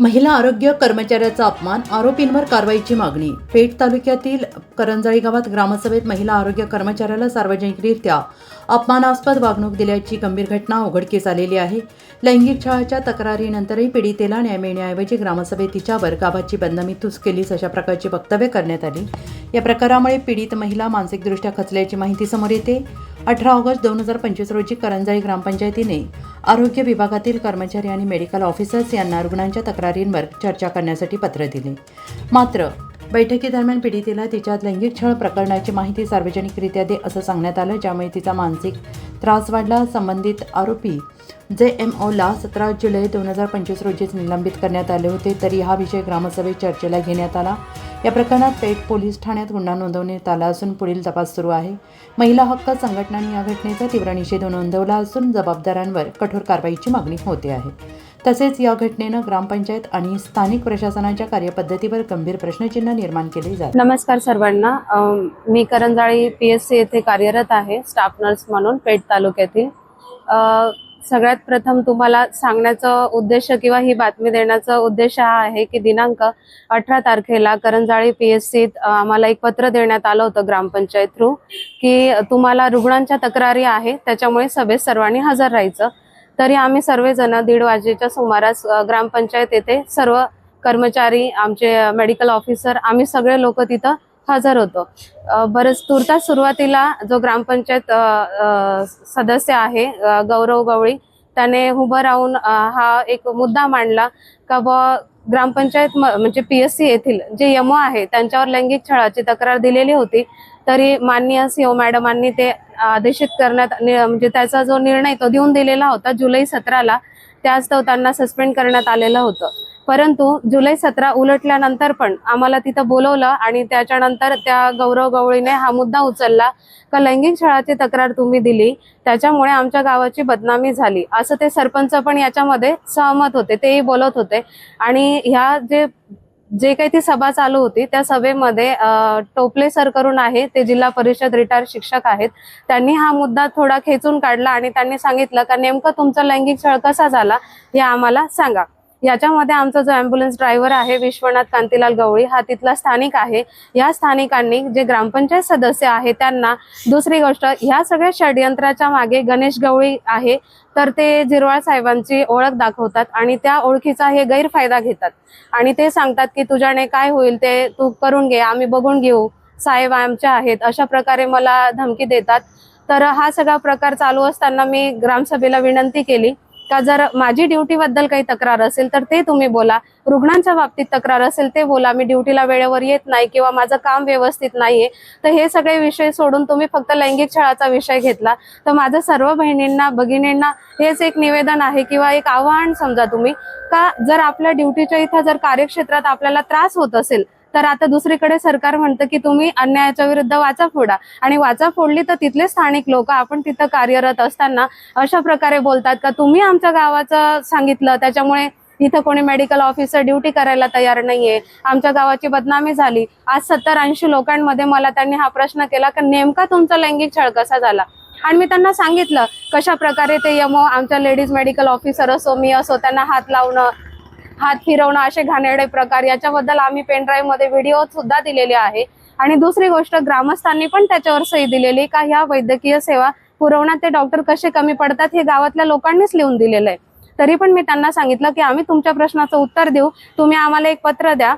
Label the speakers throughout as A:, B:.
A: महिला आरोग्य कर्मचाऱ्याचा अपमान आरोपींवर कारवाईची मागणी. पेठ तालुक्यातील करंजाळी गावात ग्रामसभेत महिला आरोग्य कर्मचाऱ्याला सार्वजनिकरित्या अपमानास्पद वागणूक दिल्याची गंभीर घटना उघडकीस आलेली आहे. लैंगिक छळाच्या तक्रारीनंतरही पीडितेला न्याय मिळण्याऐवजी ग्रामसभेत तिच्यावर गावाची बदनामी तुस केलीस अशा प्रकारची वक्तव्य करण्यात आली. या प्रकारामुळे पीडित महिला मानसिकदृष्ट्या खचल्याची माहिती समोर येते. अठरा ऑगस्ट दोन हजार पंचवीस रोजी करंजाळी ग्रामपंचायतीने आरोग्य विभागातील कर्मचारी आणि मेडिकल ऑफिसर्स यांना रुग्णांच्या तक्रारींवर चर्चा करण्यासाठी पत्र दिले. मात्र बैठकीदरम्यान पीडितेला तिच्यात लैंगिक छळ प्रकरणाची माहिती सार्वजनिकरित्या दे असं सांगण्यात आलं ज्यामुळे तिचा मानसिक त्रास वाढला. संबंधित आरोपी जे एम ओला सतरा जुलै दोन हजार पंचवीस रोजीच निलंबित करण्यात आले होते तरी हा विषय ग्रामसभेत चर्चेला घेण्यात आला. या प्रकरणात पेठ पोलीस ठाण्यात गुन्हा नोंदवण्यात आला असून पुढील तपास सुरू आहे. महिला हक्क संघटनांनी या घटनेचा तीव्र निषेध नोंदवला असून जबाबदारांवर कठोर कारवाईची मागणी होते आहे. तसेच या घटनेनं ग्रामपंचायत आणि स्थानिक प्रशासनाच्या कार्यपद्धतीवर गंभीर प्रश्नचिन्ह निर्माण केले जाते.
B: नमस्कार सर्वांना. मी करंजाळी पी एस सी येथे कार्यरत आहे स्टाफ नर्स म्हणून पेठ तालुक्यातील. सगळ्यात प्रथम तुम्हाला सांगण्याचा उद्देश किंवा ही बातमी देण्याचा उद्देश हा आहे की दिनांक अठरा तारखेला करंजाळी पी एस सीत आम्हाला एक पत्र देण्यात आलं होतं ग्रामपंचायत थ्रू की तुम्हाला रुग्णांच्या तक्रारी आहे त्याच्यामुळे सभेत सर्वांनी हजर राहायचं. तरी आम्ही सर्वजण दीड वाजेच्या सुमारास ग्रामपंचायत येथे सर्व कर्मचारी आमचे मेडिकल ऑफिसर आम्ही सगळे लोक तिथं हजर होतो. बरंच तुर्तास सुरुवातीला जो ग्रामपंचायत सदस्य आहे गौरव गवळी त्याने उभं राहून हा एक मुद्दा मांडला का बुवा ग्रामपंचायत म्हणजे पी एस सी येथील जे यमो आहे त्यांच्यावर लैंगिक छळाची तक्रार दिलेली होती. तरी माननीय सीओ मॅडमांनी ते आदेशित करण्यात म्हणजे त्याचा जो निर्णय तो देऊन दिलेला होता जुलै सतराला त्यास्तव त्यांना सस्पेंड करण्यात आलेलं होतं. परंतु जुलै सतरा उलटल्यानंतर पण आम्हाला तिथं बोलवलं आणि त्याच्यानंतर त्या गौरव गवळीने हा मुद्दा उचलला का लैंगिक छळाची तक्रार तुम्ही दिली त्याच्यामुळे आमच्या गावाची बदनामी झाली. असं ते सरपंच पण याच्यामध्ये सहमत होते तेही बोलत होते. आणि ह्या जे जे काही ती सभा चालू होती त्या सभेमध्ये टोपले सर करून आहे ते जिल्हा परिषद रिटायर शिक्षक आहेत. त्यांनी हा मुद्दा थोडा खेचून काढला आणि त्यांनी सांगितलं का नेमकं तुमचा लैंगिक छळ कसा झाला हे आम्हाला सांगा. याच्यामध्ये आमचा जो अँब्युलन्स ड्रायव्हर आहे विश्वनाथ कांतीलाल गवळी हा तिथला स्थानिक आहे. या स्थानिकांनी जे ग्रामपंचायत सदस्य आहे त्यांना दुसरी गोष्ट ह्या सगळ्या षडयंत्राच्या मागे गणेश गवळी आहे तर ते जिरवाळ साहेबांची ओळख दाखवतात आणि त्या ओळखीचा हे गैरफायदा घेतात. आणि ते सांगतात की तुझ्याने काय होईल ते तू करून घे आम्ही बघून घेऊ. साहेब आमच्या आहेत. अशा प्रकारे मला धमकी देतात. तर हा सगळा प्रकार चालू असताना मी ग्रामसभेला विनंती केली. का जर माझी ड्युटी बद्दल काही तक्रार असेल तर ते तुम्ही बोला. रुग्णांच्या बाबतीत तक्रार असेल ते बोला. मी ड्युटीला वेळेवर येत नाही किंवा माझं काम व्यवस्थित नाहीये. तर हे सगळे विषय सोडून तुम्ही फक्त लैंगिक छळाचा विषय घेतला. तर माझं सर्व बहिणींना भगिनींना हेच एक निवेदन आहे किंवा एक आव्हान समजा तुम्ही. का जर आपल्या ड्युटीच्या इथं जर कार्यक्षेत्रात आपल्याला त्रास होत असेल तर आता दुसरीकडे सरकार म्हणतं की तुम्ही अन्यायाच्या विरुद्ध वाचा फोडा. आणि वाचा फोडली तर तिथले स्थानिक लोक आपण तिथं कार्यरत असताना अशा प्रकारे बोलतात का? तुम्ही आमच्या गावाचं सांगितलं त्याच्यामुळे इथं कोणी मेडिकल ऑफिसर ड्युटी करायला तयार नाहीये. आमच्या गावाची बदनामी झाली. आज सत्तर ऐंशी लोकांमध्ये मला त्यांनी हा प्रश्न केला की नेमका तुमचा लैंगिक छळ कसा झाला? आणि मी त्यांना सांगितलं कशा प्रकारे ते यमो आमच्या लेडीज मेडिकल ऑफिसर असो मी असो त्यांना हात लावणं हात फिरवणं असे घाणेरडे प्रकार याच्याबद्दल आम्ही पेनड्राईव्हमध्ये व्हिडिओ सुद्धा दिलेले आहे. आणि दुसरी गोष्ट ग्रामस्थांनी पण त्याच्यावर सही दिलेली का? ह्या वैद्यकीय सेवा पुरवण्यात ते डॉक्टर कसे कमी पडतात हे गावातल्या लोकांनीच लिहून दिलेलं आहे. तरी पण मी त्यांना सांगितलं की आम्ही तुमच्या प्रश्नाचं उत्तर देऊ. तुम्ही आम्हाला एक पत्र द्या.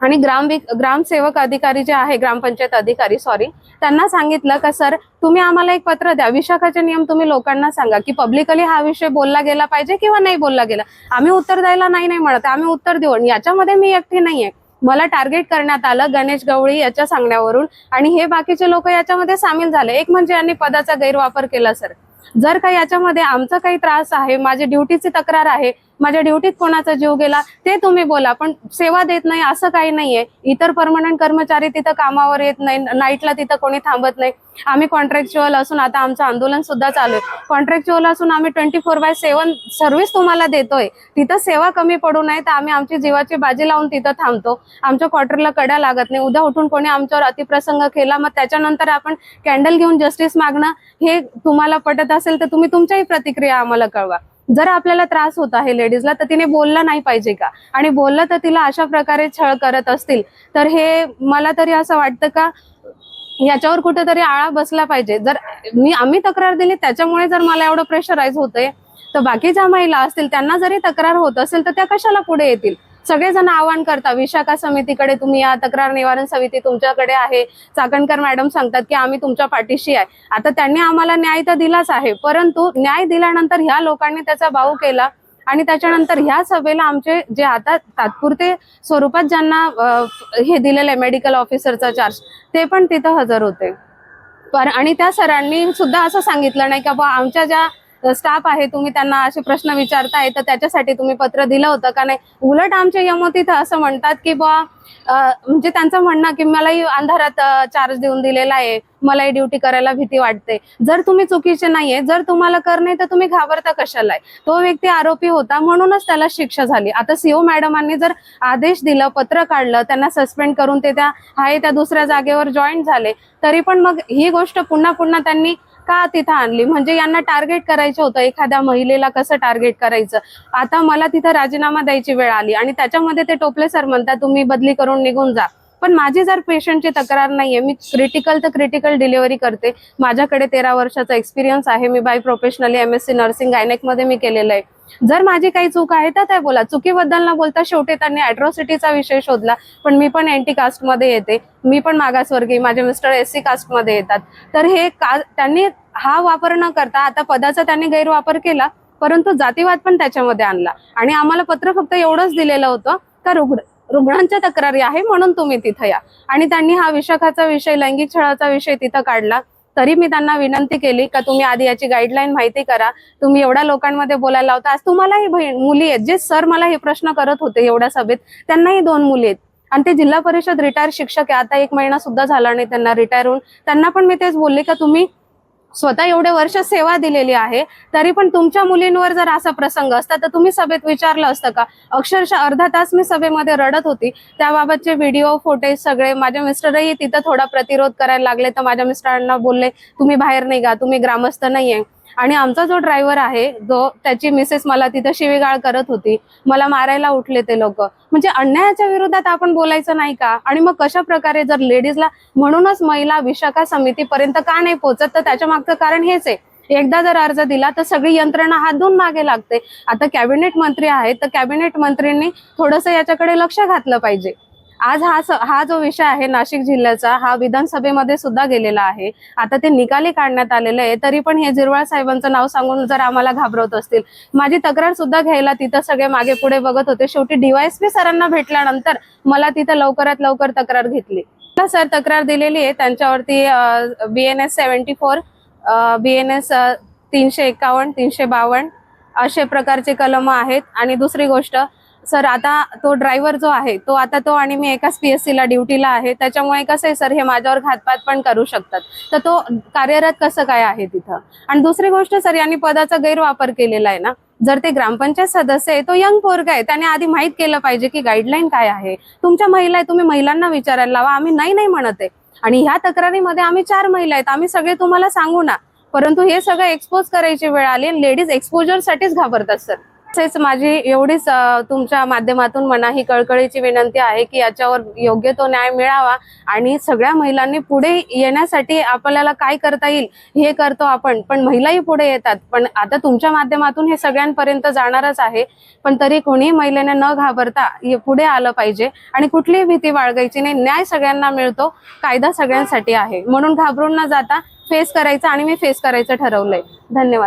B: आणि ग्राम ग्रामसेवक अधिकारी जे आहे ग्रामपंचायत अधिकारी सॉरी त्यांना सांगितलं का सर तुम्ही आम्हाला एक पत्र द्या. विशाखाचे नियम तुम्ही लोकांना सांगा की पब्लिकली हा विषय बोलला गेला पाहिजे किंवा नाही बोलला गेला. आम्ही उत्तर द्यायला नाही नाही म्हणत. आम्ही उत्तर देऊ. आणि याच्यामध्ये मी एकटी नाहीये. मला टार्गेट करण्यात आलं गणेश गवळी याच्या सांगण्यावरून आणि हे बाकीचे लोक याच्यामध्ये सामील झाले. एक म्हणजे यांनी पदाचा गैरवापर केला सर. जर का याच्यामध्ये आमचा काही त्रास आहे माझी ड्युटीची तक्रार आहे माझ्या ड्युटीत कोणाचा जीव गेला ते तुम्ही बोला पण सेवा देत नाही असं काही नाहीये. इतर परमनंट कर्मचारी तिथं कामावर येत नाही नाईटला तिथं कोणी थांबत नाही. आम्ही कॉन्ट्रॅक्च्युअल असून आता आमचं आंदोलन सुद्धा चालू आहे. कॉन्ट्रॅक्च्युअल असून आम्ही twenty four by seven service तुम्हाला देतोय. तिथं सेवा कमी पडू नये तर आम्ही आमची जीवाची बाजी लावून तिथं थांबतो. आमच्या क्वार्टरला कड्या लागत नाही. उद्या उठून कोणी आमच्यावर अतिप्रसंग केला मग त्याच्यानंतर आपण कॅन्डल घेऊन जस्टिस मागणं हे तुम्हाला पटत असेल तर तुम्ही तुमच्याही प्रतिक्रिया आम्हाला कळवा. जर आपल्याला त्रास होत आहे लेडीजला तर तिने बोलला नाही पाहिजे का? आणि बोललं तर तिला अशा प्रकारे छळ करत असतील तर हे मला तरी असं वाटतं का याच्यावर कुठेतरी आळा बसला पाहिजे. जर मी आम्ही तक्रार दिली त्याच्यामुळे जर मला एवढं प्रेशराईज होतंय तर बाकीच्या महिला असतील त्यांना जरी तक्रार होत असेल तर त्या कशाला पुढे येतील? सगळेजण आवाहन करता विशाखा समितीकडे तुम्ही या तक्रार निवारण समिती तुमच्याकडे आहे. चाकणकर मॅडम सांगतात की आम्ही तुमच्या पाठीशी आहे. आता त्यांनी आम्हाला न्याय तर दिलाच आहे परंतु न्याय दिल्यानंतर ह्या लोकांनी त्याचा भाऊ केला आणि त्याच्यानंतर ह्या सभेला आमचे जे आता तात्पुरते स्वरूपात ज्यांना हे दिलेलं आहे मेडिकल ऑफिसरचा चार्ज ते पण तिथं हजर होते. पर आणि त्या सरांनी सुद्धा असं सांगितलं नाही का बा आमच्या ज्या स्टाफ आहे तुम्ही त्यांना असे प्रश्न विचारताय तर त्याच्यासाठी तुम्ही पत्र दिलं होतं का नाही? उलट आमचे यमो तिथं असं म्हणतात की बा म्हणजे त्यांचं म्हणणं की मलाही अंधारात चार्ज देऊन दिलेला आहे मलाही ड्युटी करायला भीती वाटते. जर तुम्ही चुकीचे नाहीये जर तुम्हाला करणे तर तुम्ही घाबरता कशाला आहे? तो व्यक्ती आरोपी होता म्हणूनच त्याला शिक्षा झाली. आता सीओ मॅडमांनी जर आदेश दिलं पत्र काढलं त्यांना सस्पेंड करून ते त्या हाय त्या दुसऱ्या जागेवर जॉईन झाले तरी पण मग ही गोष्ट पुन्हा पुन्हा त्यांनी का तिथं आणली? म्हणजे यांना टार्गेट करायचं होतं. एखाद्या महिलेला कसं टार्गेट करायचं? आता मला तिथं राजीनामा द्यायची वेळ आली आणि त्याच्यामध्ये ते टोपले सर म्हणतात तुम्ही बदली करून निघून जा. पण माझी जर पेशंटची तक्रार नाहीये मी क्रिटिकल तर क्रिटिकल डिलिव्हरी करते. माझ्याकडे तेरा वर्षाचा एक्सपिरियन्स आहे मी by professionally M S C नर्सिंगमध्ये मी केलेलं आहे. जर माझी काही चूक आहे तर ते बोला. चुकीबद्दल न बोलता शेवटी त्यांनी अॅट्रॉसिटीचा विषय शोधला. पण मी पण एंटी कास्टमध्ये येते. मी पण मागासवर्गीय माझे मिस्टर एस सी कास्टमध्ये येतात. तर हे का त्यांनी हा वापर न करता आता पदाचा त्यांनी गैरवापर केला परंतु जातीवाद पण त्याच्यामध्ये आणला. आणि आम्हाला पत्र फक्त एवढंच दिलेलं होतं का रुग्ण रुग्णांच्या तक्रारी आहे म्हणून तुम्ही तिथं या. आणि त्यांनी हा विषाखाचा विषय लैंगिक छळाचा विषय तिथं काढला. तरी मी त्यांना विनंती केली का तुम्ही आधी याची गाईडलाईन माहिती करा. तुम्ही एवढ्या लोकांमध्ये बोलायला होता आज तुम्हालाही बहीण मुली आहेत. जे सर मला हे प्रश्न करत होते एवढ्या सभेत त्यांनाही दोन मुली आहेत. आणि ते जिल्हा परिषद रिटायर शिक्षक आहे. आता एक महिना सुद्धा झाला नाही त्यांना रिटायर होऊन. त्यांना पण मी तेच बोलले का तुम्ही स्वतः एवढे वर्ष सेवा दिलेली आहे तरी पण तुमच्या मुलींवर जर असा प्रसंग असता तर तुम्ही सभेत विचारलं असतं का? अक्षरशः अर्धा तास मी सभेमध्ये रडत होती. त्याबाबतचे व्हिडिओ फोटेज सगळे माझ्या मिस्टरही तिथं थोडा प्रतिरोध करायला लागले. तर माझ्या मिस्टरांना बोलले तुम्ही बाहेर नाही गा तुम्ही ग्रामस्थ नाहीये. आणि आमचा जो ड्रायव्हर आहे जो त्याची मिसेस मला तिथं शिवीगाळ करत होती मला मारायला उठले ते लोक. म्हणजे अन्यायाच्या विरोधात आपण बोलायचं नाही का? आणि मग कशा प्रकारे जर लेडीजला म्हणूनच महिला विशाखा समितीपर्यंत का नाही पोहोचत? तर त्याच्या मागचं कारण हेच आहे. एकदा जर अर्ज दिला तर सगळी यंत्रणा हात धुवून मागे लागते. आता कॅबिनेट मंत्री आहेत तर कॅबिनेट मंत्रींनी थोडंसं याच्याकडे लक्ष घातलं पाहिजे. आज हा स- हा जो विषय आहे नाशिक जिल्ह्याचा हा विधानसभेमध्ये सुद्धा गेलेला आहे. आता ते निकाली काढण्यात आलेले आहे तरी पण हे जिरवाळ साहेबांचं नाव सांगून जर आम्हाला घाबरवत असतील. माझी तक्रार सुद्धा घ्यायला तिथं सगळे मागे पुढे बघत होते. शेवटी डीवायएसपी सरांना भेटल्यानंतर मला तिथं लवकरात लवकर तक्रार घेतली. सर तक्रार दिलेली आहे त्यांच्यावरती B N S seventy four B N S तीनशे एकावन्न तीनशे बावन्न असे प्रकारचे कलम आहेत. आणि दुसरी गोष्ट सर आता तो ड्रायव्हर जो आहे तो आता तो आणि मी एकाच पी एस सीला ड्युटीला आहे. त्याच्यामुळे कसं आहे सर हे माझ्यावर घातपात पण करू शकतात. तर तो कार्यरत कसं काय आहे तिथं? आणि दुसरी गोष्ट सर यांनी पदाचा गैरवापर केलेला आहे ना. जर ते ग्रामपंचायत सदस्य आहे तो यंग पोरगा आहे. त्याने आधी माहीत केलं पाहिजे की गाईडलाईन काय आहे. तुमच्या महिला आहे तुम्ही महिलांना विचारायला लावा. आम्ही नाही नाही म्हणत आहे. आणि ह्या तक्रारीमध्ये आम्ही चार महिला आहेत. आम्ही सगळे तुम्हाला सांगू ना. परंतु हे सगळं एक्सपोज करायची वेळ आली आणि लेडीज एक्सपोजरसाठीच घाबरतात सर. तसेच माझी एवढीच तुमच्या माध्यमातून म्हणा ही कळकळीची विनंती आहे की याच्यावर योग्य तो न्याय मिळावा आणि सगळ्या महिलांनी पुढे येण्यासाठी आपल्याला काय करता येईल हे करतो आपण. पण महिलाही पुढे येतात. पण आता तुमच्या माध्यमातून हे सगळ्यांपर्यंत जाणारच आहे. पण तरी कोणीही महिलेने न घाबरता पुढे आलं पाहिजे आणि कुठलीही भीती बाळगायची नाही. न्याय सगळ्यांना मिळतो. कायदा सगळ्यांसाठी आहे. म्हणून घाबरून न जाता फेस करायचं आणि मी फेस करायचं ठरवलंय. धन्यवाद.